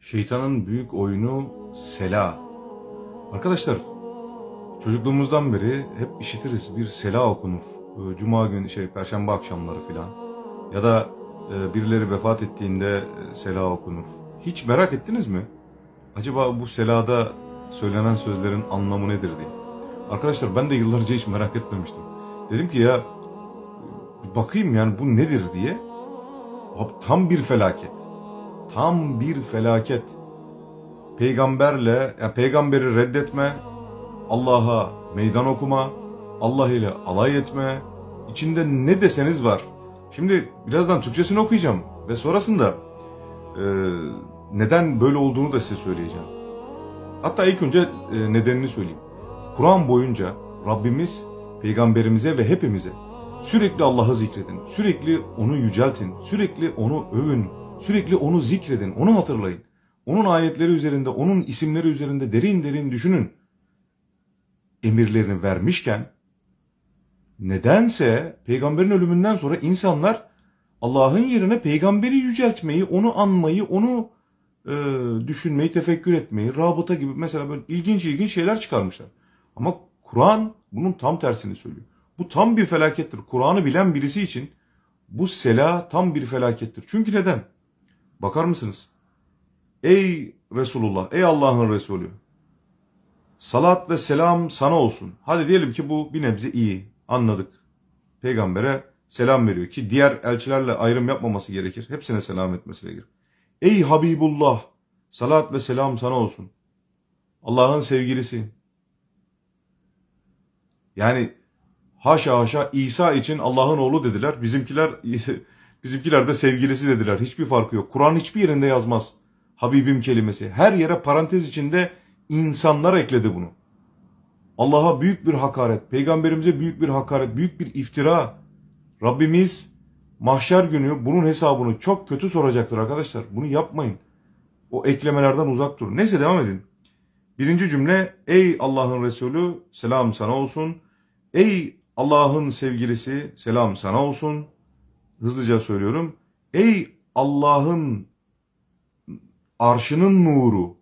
Şeytanın büyük oyunu sela. Arkadaşlar çocukluğumuzdan beri hep işitiriz bir sela okunur. Ee, Cuma günü şey perşembe akşamları filan. Ya da e, birileri vefat ettiğinde e, sela okunur. Hiç merak ettiniz mi? Acaba bu selada söylenen sözlerin anlamı nedir diye. Arkadaşlar ben de yıllarca hiç merak etmemiştim. Dedim ki ya bakayım yani bu nedir diye. Tam bir felaket. Tam bir felaket. Peygamberle, ya peygamberi reddetme, Allah'a meydan okuma, Allah ile alay etme, içinde ne deseniz var. Şimdi birazdan Türkçesini okuyacağım ve sonrasında e, neden böyle olduğunu da size söyleyeceğim. Hatta ilk önce e, nedenini söyleyeyim. Kur'an boyunca Rabbimiz peygamberimize ve hepimize sürekli Allah'ı zikredin, sürekli onu yüceltin, sürekli onu övün, sürekli onu zikredin, onu hatırlayın. Onun ayetleri üzerinde, onun isimleri üzerinde derin derin düşünün. Emirlerini vermişken nedense peygamberin ölümünden sonra insanlar Allah'ın yerine peygamberi yüceltmeyi, onu anmayı, onu e, düşünmeyi, tefekkür etmeyi, rabıta gibi mesela böyle ilginç ilginç şeyler çıkarmışlar. Ama Kur'an bunun tam tersini söylüyor. Bu tam bir felakettir. Kur'an'ı bilen birisi için bu sela tam bir felakettir. Çünkü neden? Bakar mısınız? Ey Resulullah, ey Allah'ın Resulü. Salat ve selam sana olsun. Hadi diyelim ki bu bir nebze iyi. Anladık. Peygambere selam veriyor ki diğer elçilerle ayrım yapmaması gerekir. Hepsine selam etmesi gerekir. Ey Habibullah, salat ve selam sana olsun. Allah'ın sevgilisi. Yani haşa haşa İsa için Allah'ın oğlu dediler. Bizimkiler bizimkiler de sevgilisi dediler. Hiçbir farkı yok. Kur'an hiçbir yerinde yazmaz. Habibim kelimesi. Her yere parantez içinde insanlar ekledi bunu. Allah'a büyük bir hakaret, peygamberimize büyük bir hakaret, büyük bir iftira. Rabbimiz mahşer günü bunun hesabını çok kötü soracaktır arkadaşlar. Bunu yapmayın. O eklemelerden uzak durun. Neyse devam edin. Birinci cümle ey Allah'ın Resulü selam sana olsun. Ey Allah'ın sevgilisi selam sana olsun. Hızlıca söylüyorum. Ey Allah'ın arşının nuru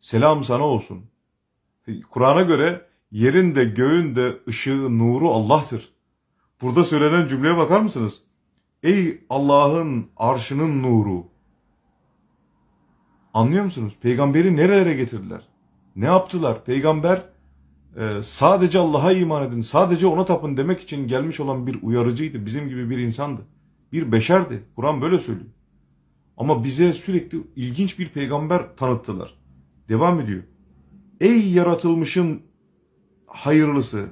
selam sana olsun. Kur'an'a göre yerin de göğün de ışığı nuru Allah'tır. Burada söylenen cümleye bakar mısınız? Ey Allah'ın arşının nuru. Anlıyor musunuz? Peygamberi nerelere getirdiler? Ne yaptılar? Peygamber e, sadece Allah'a iman edin, sadece ona tapın demek için gelmiş olan bir uyarıcıydı. Bizim gibi bir insandı. Bir beşerdi. Kur'an böyle söylüyor. Ama bize sürekli ilginç bir peygamber tanıttılar. Devam ediyor. Ey yaratılmışın hayırlısı.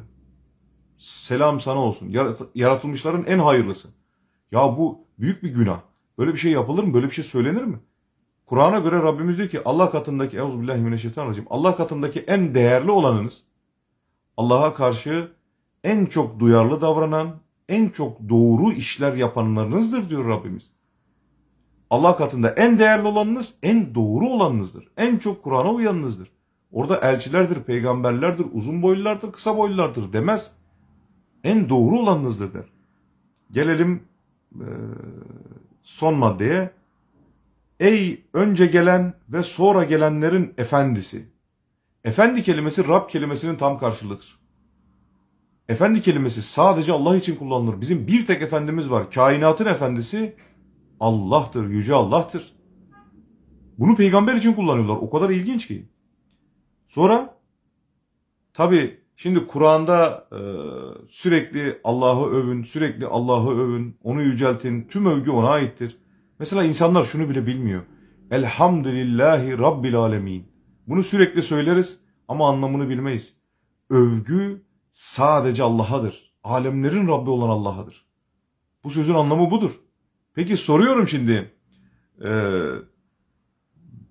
Selam sana olsun. Yarat- yaratılmışların en hayırlısı. Ya bu büyük bir günah. Böyle bir şey yapılır mı? Böyle bir şey söylenir mi? Kur'an'a göre Rabbimiz diyor ki Allah katındaki Euzubillahimineşşeytanirracim. Allah katındaki en değerli olanınız Allah'a karşı en çok duyarlı davranan, en çok doğru işler yapanlarınızdır diyor Rabbimiz. Allah katında en değerli olanınız, en doğru olanınızdır. En çok Kur'an'a uyanınızdır. Orada elçilerdir, peygamberlerdir, uzun boylulardır, kısa boylulardır demez. En doğru olanınızdır der. Gelelim e, son maddeye. Ey önce gelen ve sonra gelenlerin efendisi. Efendi kelimesi Rab kelimesinin tam karşılığıdır. Efendi kelimesi sadece Allah için kullanılır. Bizim bir tek efendimiz var. Kainatın efendisi Allah'tır, yüce Allah'tır. Bunu peygamber için kullanıyorlar. O kadar ilginç ki. Sonra tabi şimdi Kur'an'da e, sürekli Allah'ı övün, sürekli Allah'ı övün, onu yüceltin. Tüm övgü ona aittir. Mesela insanlar şunu bile bilmiyor. Elhamdülillahi Rabbil Alemin. Bunu sürekli söyleriz ama anlamını bilmeyiz. Övgü sadece Allah'adır. Alemlerin Rabbi olan Allah'adır. Bu sözün anlamı budur. Peki soruyorum şimdi. Ee,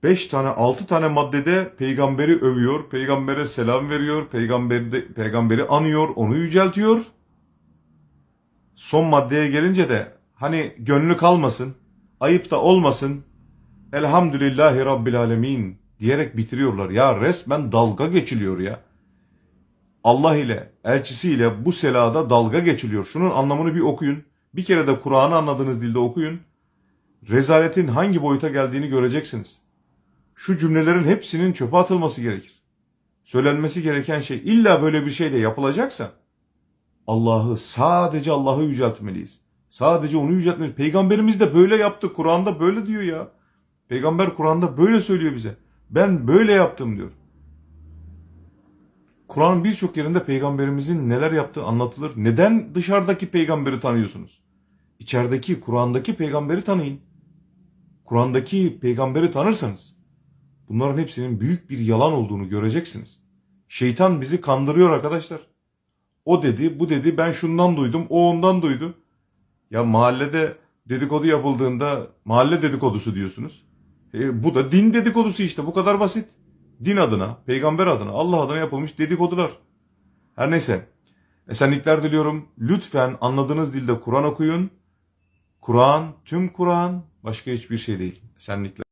beş tane, altı tane maddede peygamberi övüyor, peygambere selam veriyor, peygamberi, peygamberi anıyor, onu yüceltiyor. Son maddeye gelince de hani gönlü kalmasın, ayıp da olmasın, elhamdülillahi rabbil alemin diyerek bitiriyorlar. Ya resmen dalga geçiliyor ya. Allah ile, elçisiyle bu selada dalga geçiliyor. Şunun anlamını bir okuyun. Bir kere de Kur'an'ı anladığınız dilde okuyun. rezaletin hangi boyuta geldiğini göreceksiniz. Şu cümlelerin hepsinin çöpe atılması gerekir. Söylenmesi gereken şey illa böyle bir şey de yapılacaksa Allah'ı sadece Allah'ı yüceltmeliyiz. Sadece onu yüceltmeliyiz. Peygamberimiz de böyle yaptı. Kur'an'da böyle diyor ya. Peygamber Kur'an'da böyle söylüyor bize. Ben böyle yaptım diyor. Kur'an'ın birçok yerinde peygamberimizin neler yaptığı anlatılır. Neden dışarıdaki peygamberi tanıyorsunuz? İçerideki Kur'an'daki peygamberi tanıyın. Kur'an'daki peygamberi tanırsanız bunların hepsinin büyük bir yalan olduğunu göreceksiniz. Şeytan bizi kandırıyor arkadaşlar. O dedi, bu dedi, ben şundan duydum, o ondan duydu. Ya mahallede dedikodu yapıldığında mahalle dedikodusu diyorsunuz. E, bu da din dedikodusu işte bu kadar basit. Din adına, peygamber adına, Allah adına yapılmış dedikodular. Her neyse. Esenlikler diliyorum. Lütfen anladığınız dilde Kur'an okuyun. Kur'an, tüm Kur'an başka hiçbir şey değil. Esenlikler.